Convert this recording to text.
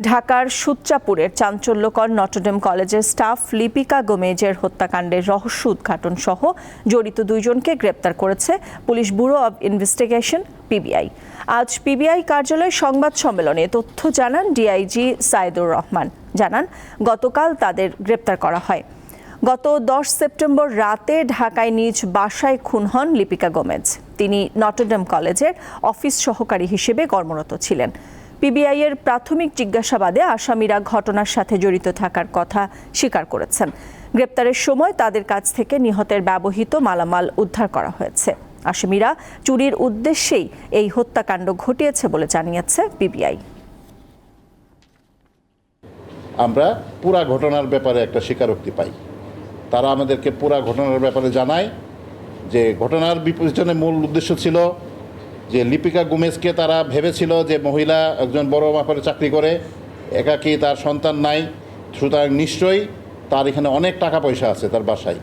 ঢাকার সুচ্চাপুরের চাঞ্চল্যকর নটরডেম কলেজের স্টাফ লিপিকা গোমেজের হত্যাকাণ্ডের রহস্য উদ্ঘাটন সহ জড়িত দুইজনকে গ্রেপ্তার করেছে police bureau of investigation, PBI. আজ পিবিআই কার্যালয়ে সংবাদ সম্মেলনে তথ্য জানান ডিআইজি সাইদুর রহমান। জানান, গতকাল তাদের গ্রেপ্তার করা হয়। গত দশ সেপ্টেম্বর রাতে ঢাকায় নিজ বাসায় খুন হন লিপিকা গোমেজ। তিনি নটরডেম কলেজের অফিস সহকারী হিসেবে কর্মরত ছিলেন। পিবিআই এর প্রাথমিক জিজ্ঞাসাবাদে আসামিরা ঘটনার সাথে জড়িত থাকার কথা স্বীকার করেছেন। গ্রেপ্তারের সময় তাদের কাছ থেকে নিহতের ব্যবহৃত মালামাল উদ্ধার করা হয়েছে। আসামিরা চুরির উদ্দেশ্যেই এই হত্যাকাণ্ড ঘটিয়েছে বলে জানিয়েছে পিবিআই। আমরা পুরা ঘটনার ব্যাপারে একটা স্বীকারোক্তি পাই। তারা আমাদেরকে পুরা ঘটনার ব্যাপারে জানায় যে ঘটনার বিপরীতনে মূল উদ্দেশ্য ছিল যে লিপিকা গুমেজকে তারা ভেবেছিল যে মহিলা একজন বড় মাপের চাকরি করে, একাকি তার সন্তান নাই, সুতরাং নিশ্চয়ই তার এখানে অনেক টাকা পয়সা আছে তার বাসায়।